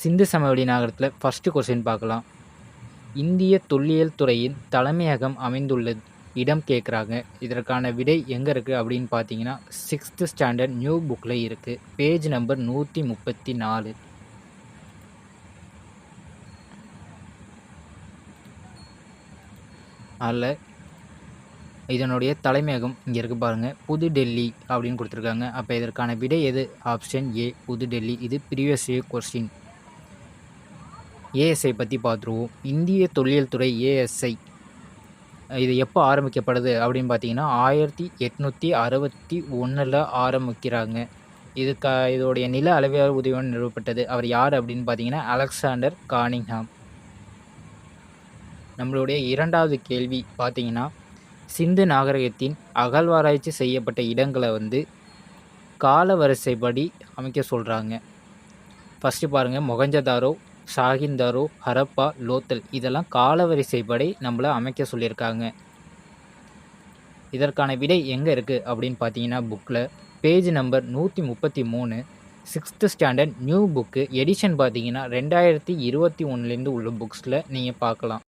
சிந்து சமவெளி நகரத்தில் first question பார்க்கலாம். இந்திய தொல்லியல் துறையின் தலைமையகம் அமைந்துள்ள இடம் கேட்குறாங்க இதற்கான விடை எங்கே இருக்குது அப்படின்னு பார்த்தீங்கன்னா சிக்ஸ்த்து ஸ்டாண்டர்ட் நியூ புக்கில் இருக்குது பேஜ் நம்பர் நூற்றி முப்பத்தி நாலு. அதில் இதனுடைய தலைமையகம் இங்கே இருக்குது பாருங்கள் புது டெல்லி அப்படின்னு கொடுத்துருக்காங்க. அப்போ இதற்கான விடை எது? ஆப்ஷன் ஏ புது டெல்லி இது ப்ரீவியஸ் இயர் கொஸ்டின் ஏஎஸ்ஐ பற்றி பார்த்துருவோம் இந்திய தொழில் துறை ஏஎஸ்ஐ இது எப்போ ஆரம்பிக்கப்படுது அப்படின்னு பார்த்தீங்கன்னா ஆயிரத்தி எட்நூற்றி அறுபத்தி ஒன்றில் ஆரம்பிக்கிறாங்க. இதுக்கா இதோடைய நில அளவியல் உதவியுடன் நிறுவப்பட்டது. அவர் யார் அப்படின்னு பார்த்தீங்கன்னா அலெக்சாண்டர் கானிங்ஹாம். நம்மளுடைய இரண்டாவது கேள்வி பார்த்தீங்கன்னா சிந்து நாகரிகத்தின் அகழ்வாராய்ச்சி செய்யப்பட்ட இடங்களை வந்து காலவரிசைப்படி அமைக்க சொல்கிறாங்க ஃபஸ்ட்டு பாருங்கள் மொகஞ்சதாரோ ஷாகிந்தாரோ ஹரப்பா லோத்தல் இதெல்லாம் காலவரிசைப்படி நம்மளை அமைக்க சொல்லியிருக்காங்க. இதற்கான விடை எங்கே இருக்குது அப்படின்னு பார்த்தீங்கன்னா புக்கில் பேஜ் நம்பர் நூற்றி முப்பத்தி மூணு. Sixth standard new book edition பார்த்தீங்கன்னா ரெண்டாயிரத்தி இருபத்தி ஒன்றுலேருந்து உள்ள புக்ஸில் நீங்கள் பார்க்கலாம்.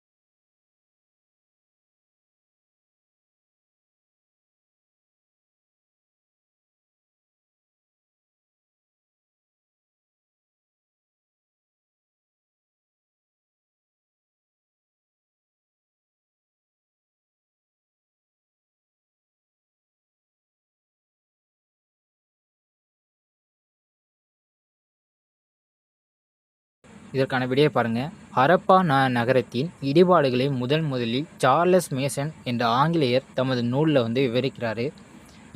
இதற்கான விடையை பாருங்கள் ஹரப்பா ந நகரத்தின் இடிபாடுகளை முதன் முதலில் சார்லஸ் மேசன் என்ற ஆங்கிலேயர் தமது நூலில் வந்து விவரிக்கிறாரு.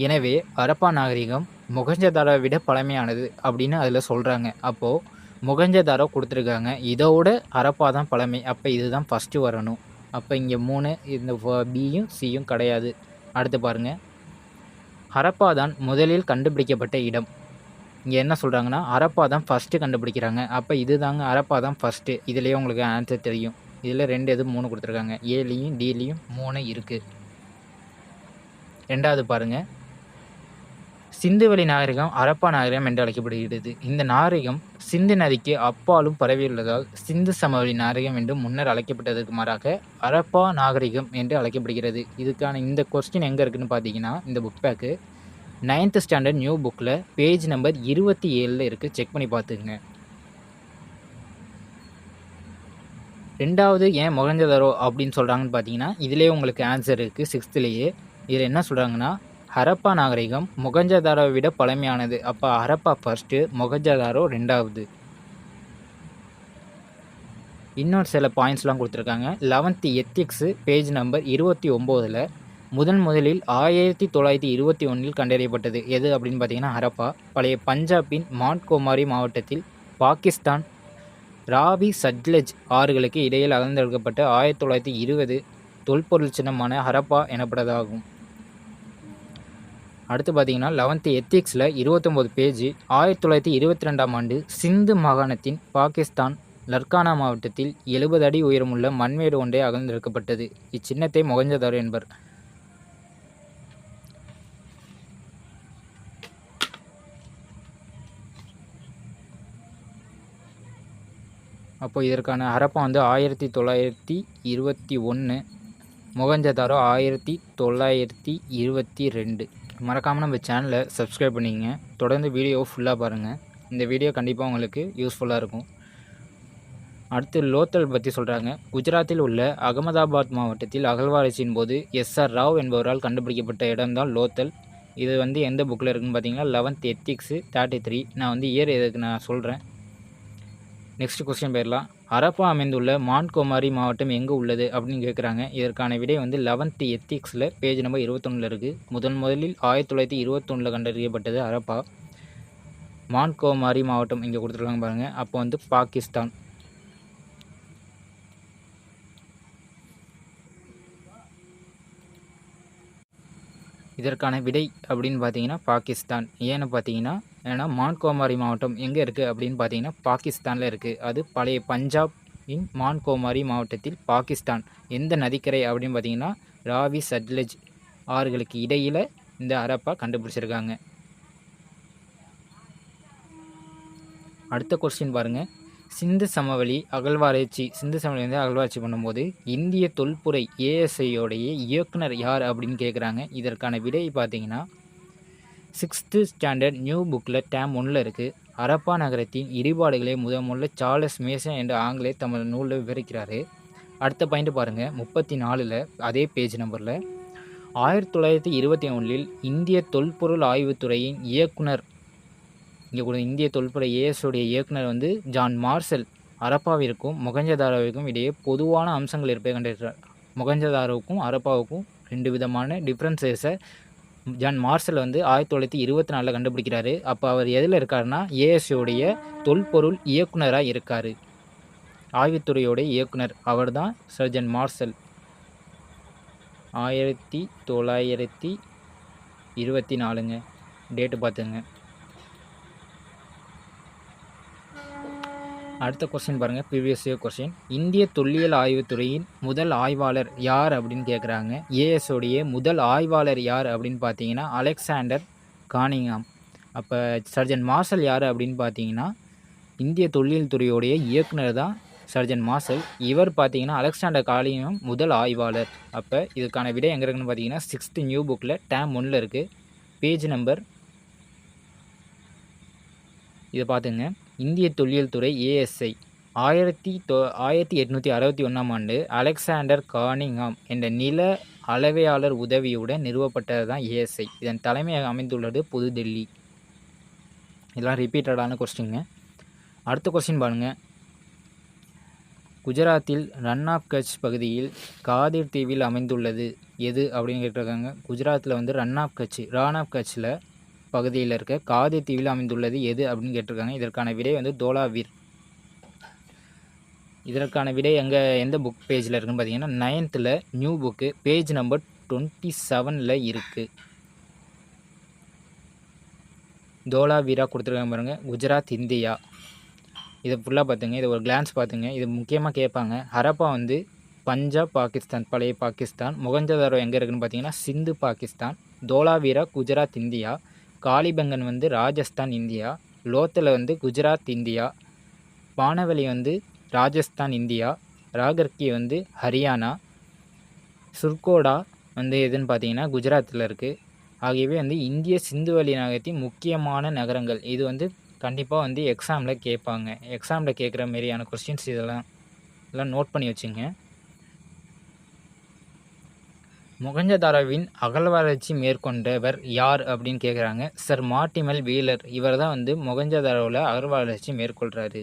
எனவே ஹரப்பா நாகரிகம் முகஞ்சதாரை விட பழமையானது அப்படின்னு அதில் சொல்கிறாங்க அப்போது முகஞ்சதாரோ கொடுத்துருக்காங்க. இதோட ஹரப்பா தான் பழமை. அப்போ இதுதான் ஃபஸ்ட்டு வரணும். அப்போ இங்கே மூணு இந்த பியும் சியும் கிடையாது. அடுத்து பாருங்கள் ஹரப்பா தான் முதலில் கண்டுபிடிக்கப்பட்ட இடம். இங்கே என்ன சொல்கிறாங்கன்னா ஹரப்பா தான் ஃபஸ்ட்டு கண்டுபிடிக்கிறாங்க. அப்போ இது தாங்க ஹரப்பா தான் ஃபஸ்ட்டு இதுலேயே உங்களுக்கு ஆன்சர் தெரியும். இதில் ரெண்டு இது மூணு கொடுத்துருக்காங்க. ஏலேயும் டிலையும் மூணு இருக்குது ரெண்டாவது பாருங்கள் சிந்துவெளி நாகரிகம் ஹரப்பா நாகரிகம் என்று அழைக்கப்படுகிறது. இந்த நாகரிகம் சிந்து நதிக்கு அப்பாலும் பரவியுள்ளதால் சிந்து சமவெளி நாகரிகம் என்று முன்னர் அழைக்கப்பட்டதற்கு மாறாக ஹரப்பா நாகரிகம் என்று அழைக்கப்படுகிறது. இதுக்கான இந்த கொஸ்டின் எங்கே இருக்குதுன்னு பார்த்தீங்கன்னா இந்த book back ninth standard new புக்கில் பேஜ் நம்பர் இருபத்தி ஏழில் இருக்குது செக் பண்ணி பார்த்துக்குங்க. ரெண்டாவது ஏன் மொகஞ்சதாரோ அப்படின்னு சொல்கிறாங்கன்னு பார்த்தீங்கன்னா இதிலே உங்களுக்கு ஆன்சர் இருக்குது சிக்ஸ்த்துலேயே இதில் என்ன சொல்கிறாங்கன்னா ஹரப்பா நாகரிகம் மொகஞ்சதாரோவை விட பழமையானது. அப்போ ஹரப்பா ஃபர்ஸ்ட்டு மொகஞ்சதாரோ ரெண்டாவது. இன்னொரு சில பாயிண்ட்ஸ்லாம் கொடுத்துருக்காங்க. லெவன்த்து எத்திக்ஸு பேஜ் நம்பர் இருபத்தி ஒம்போதில் முதன் முதலில் ஆயிரத்தி தொள்ளாயிரத்தி இருபத்தி ஒன்றில் கண்டறியப்பட்டது. எது அப்படின்னு பார்த்தீங்கன்னா ஹரப்பா. பழைய பஞ்சாபின் மான்கோமாரி மாவட்டத்தில் பாகிஸ்தான் ராவி சட்லஜ் ஆறுகளுக்கு இடையில் அகழ்ந்தெடுக்கப்பட்ட ஆயிரத்தி தொள்ளாயிரத்தி இருபது தொல்பொருள் சின்னமான ஹரப்பா எனப்பட்டதாகும். அடுத்து பார்த்தீங்கன்னா லெவன்த்து எத்திக்ஸில் இருபத்தொம்போது பேஜ் ஆயிரத்தி தொள்ளாயிரத்தி இருபத்தி ரெண்டாம் ஆண்டு சிந்து மாகாணத்தின் பாகிஸ்தான் லர்கானா மாவட்டத்தில் எழுபது அடி உயரமுள்ள மண்மேடு ஒன்றே அகழ்ந்தெடுக்கப்பட்டது இச்சின்னத்தை மொகஞ்சதாரோ என்பர். அப்போது இதற்கான ஹரப்பா வந்து ஆயிரத்தி தொள்ளாயிரத்தி இருபத்தி ஒன்று முகஞ்சதாரோ ஆயிரத்தி தொள்ளாயிரத்தி இருபத்தி ரெண்டு. மறக்காமல் நம்ம சேனலை சப்ஸ்கிரைப் பண்ணிங்க தொடர்ந்து வீடியோ ஃபுல்லாக பாருங்கள் இந்த வீடியோ கண்டிப்பாக உங்களுக்கு யூஸ்ஃபுல்லாக இருக்கும். அடுத்து லோத்தல் பற்றி சொல்கிறாங்க குஜராத்தில் உள்ள அகமதாபாத் மாவட்டத்தில் அகழ்வாராய்ச்சியின் போது எஸ்ஆர் ராவ் என்பவரால் கண்டுபிடிக்கப்பட்ட இடம்தான் லோத்தல். இது வந்து எந்த புக்கில் இருக்குன்னு பார்த்தீங்கன்னா லெவன்த் எத்திக்ஸு தேர்ட்டி த்ரீ நான் வந்து இயர் எதுக்கு நான் சொல்கிறேன் நெக்ஸ்ட் கொஸ்டின் போயிடலாம். அரப்பா அமைந்துள்ள மான்கோமாரி மாவட்டம் எங்கே உள்ளது அப்படின்னு கேட்குறாங்க இதற்கான விடை வந்து லெவன்த் எத்திக்ஸில் பேஜ் நம்பர் இருபத்தொன்னில் இருக்குது முதன் முதலில் ஆயிரத்தி தொள்ளாயிரத்தி இருபத்தொன்னில் கண்டறியப்பட்டது அரப்பா. மான்கோமாரி மாவட்டம் இங்கே கொடுத்துருக்காங்க பாருங்கள் அப்போ வந்து பாகிஸ்தான். இதற்கான விடை அப்படின்னு பார்த்தீங்கன்னா பாகிஸ்தான். ஏன்னு பார்த்தீங்கன்னா ஏன்னா மான்கோமாரி மாவட்டம் எங்கே இருக்குது அப்படின்னு பார்த்தீங்கன்னா பாகிஸ்தானில் இருக்குது அது பழைய பஞ்சாப் இன் மான்கோமாரி மாவட்டத்தில் பாகிஸ்தான். எந்த நதிக்கரை அப்படின்னு பார்த்தீங்கன்னா ராவி சட்லஜ் ஆறுகளுக்கு இடையில் இந்த அரப்பா கண்டுபிடிச்சிருக்காங்க. அடுத்த கொஸ்டின் பாருங்கள் சிந்து சமவெளி அகழ்வாராய்ச்சி சிந்து சமவெளி வந்து அகழ்வாராய்ச்சி பண்ணும்போது இந்திய தொல்புரை ஏஎஸ்ஐயோடைய இயக்குனர் யார் அப்படின்னு கேட்குறாங்க இதற்கான விடை பார்த்தீங்கன்னா சிக்ஸ்த்து ஸ்டாண்டர்ட் நியூ புக்கில் டேம் ஒன்றில் இருக்குது அரப்பா நகரத்தின் இடிபாடுகளை முதல் முதல்ல சார்லஸ் மேசன் என்ற ஆங்கிலேயர் தமது நூலில் விவரிக்கிறார். அடுத்த பாயிண்ட் பாருங்கள் முப்பத்தி நாலில் அதே பேஜ் நம்பரில். ஆயிரத்தி தொள்ளாயிரத்தி இருபத்தி ஒன்றில் இந்திய தொல்பொருள் ஆய்வுத்துறையின் இயக்குனர் இங்கே கூட இந்திய தொல்பொருள் ஏஎஸோடைய இயக்குனர் வந்து ஜான் மார்சல். அரப்பாவிற்கும் முகஞ்சதாரோவிற்கும் இடையே பொதுவான அம்சங்கள் இருப்பதை கண்டிருக்கிறார். மொகஞ்சதாரோவுக்கும் அரப்பாவுக்கும் ரெண்டு விதமான டிஃப்ரென்சஸை ஜான் மார்சல் வந்து ஆயிரத்தி தொள்ளாயிரத்தி இருபத்தி நாலில் கண்டுபிடிக்கிறாரு. அப்போ அவர் எதில் இருக்காருன்னா ஏஎஸ்ஓடைய தொல்பொருள் இயக்குனராக இருக்கார். ஆய்வுத்துறையோடைய இயக்குனர் அவர் தான் சர்ஜன் மார்சல். ஆயிரத்தி தொள்ளாயிரத்தி இருபத்தி நாலுங்க. டேட்டு பார்த்துங்க அடுத்த கொஸ்டின் பாருங்கள் ப்ரீவியஸ் இயர் கொஸ்டின் இந்திய தொல்லியல் ஆய்வுத்துறையின் முதல் ஆய்வாளர் யார் அப்படின்னு கேட்குறாங்க ஏஎஸ்ஓடைய முதல் ஆய்வாளர் யார் அப்படின்னு பார்த்தீங்கன்னா அலெக்சாண்டர் கானிங்காம். அப்போ சர்ஜன் மார்சல் யார் அப்படின்னு பார்த்தீங்கன்னா இந்திய தொல்லியல் துறையோடைய இயக்குனர் தான் சர்ஜன் மார்சல் இவர் பார்த்தீங்கன்னா அலெக்சாண்டர் காலிங்காம் முதல் ஆய்வாளர். அப்போ இதுக்கான விடை எங்கே இருக்குன்னு பார்த்தீங்கன்னா சிக்ஸ்த்து நியூ புக்கில் டேம் ஒன்றில் இருக்குது பேஜ் நம்பர் இதை பார்த்துங்க இந்திய தொல்லியல் துறை ஏஎஸ்ஐ ஆயிரத்தி தொ ஆயிரத்தி எட்நூற்றி அறுபத்தி ஒன்றாம் ஆண்டு அலெக்சாண்டர் கானிங்ஹாம் என்ற நில அளவையாளர் உதவியுடன் நிறுவப்பட்டது தான் ஏஎஸ்ஐ இதன் தலைமையாக அமைந்துள்ளது புதுடெல்லி இதெல்லாம் ரிப்பீட்டடான கொஸ்டிங்க அடுத்த கொஸ்டின் பாருங்கள் குஜராத்தில் ரன் ஆஃப் கட்ச் பகுதியில் காதிர் தீவில் அமைந்துள்ளது எது அப்படின்னு கேட்டிருக்காங்க. குஜராத்தில் வந்து ரன் ஆஃப் கட்ச் ரான் ஆஃப் கட்சில் பகுதியில் இருக்க காதி தீவில் அமைந்துள்ளது எது அப்படின்னு கேட்டிருக்காங்க. இதற்கான விடை வந்து தோலாவீர் இதற்கான விடை எங்கே எந்த புக் பேஜில் இருக்குன்னு பார்த்தீங்கன்னா நைன்த்தில் new book page number twenty செவனில் இருக்குது தோலாவீரா கொடுத்துருக்காங்க பாருங்கள் குஜராத் இந்தியா. இதை ஃபுல்லாக பார்த்துங்க இதை ஒரு கிளான்ஸ் பார்த்துங்க இது முக்கியமாக கேட்பாங்க. ஹரப்பா வந்து பஞ்சாப் பாகிஸ்தான் பழைய பாகிஸ்தான் முகஞ்சதாரோ எங்கே இருக்குதுன்னு பார்த்தீங்கன்னா சிந்து பாகிஸ்தான் தோலாவீரா குஜராத் இந்தியா. காளிபங்கன் வந்து ராஜஸ்தான் இந்தியா. லோத்தில் வந்து குஜராத் இந்தியா. பானவலி வந்து ராஜஸ்தான் இந்தியா. ராகர்கி வந்து ஹரியானா. சுர்கோடா வந்து எதுன்னு பார்த்தீங்கன்னா குஜராத்தில் இருக்குது ஆகியவை வந்து இந்திய சிந்துவெளி நகரத்தின் முக்கியமான நகரங்கள். இது வந்து கண்டிப்பாக வந்து எக்ஸாமில் கேட்பாங்க எக்ஸாமில் கேட்குற மாரியான கொஸ்டின்ஸ் இதெல்லாம் எல்லாம் நோட் பண்ணி வச்சுங்க. மொகஞ்சதாரோவின் அகழ்வாராய்ச்சி மேற்கொண்டவர் யார் அப்படின்னு கேட்குறாங்க சர் மார்டிமல் வீலர். இவர் தான் வந்து மொகஞ்சதாரோவில் அகழ்வாராய்ச்சி மேற்கொள்கிறாரு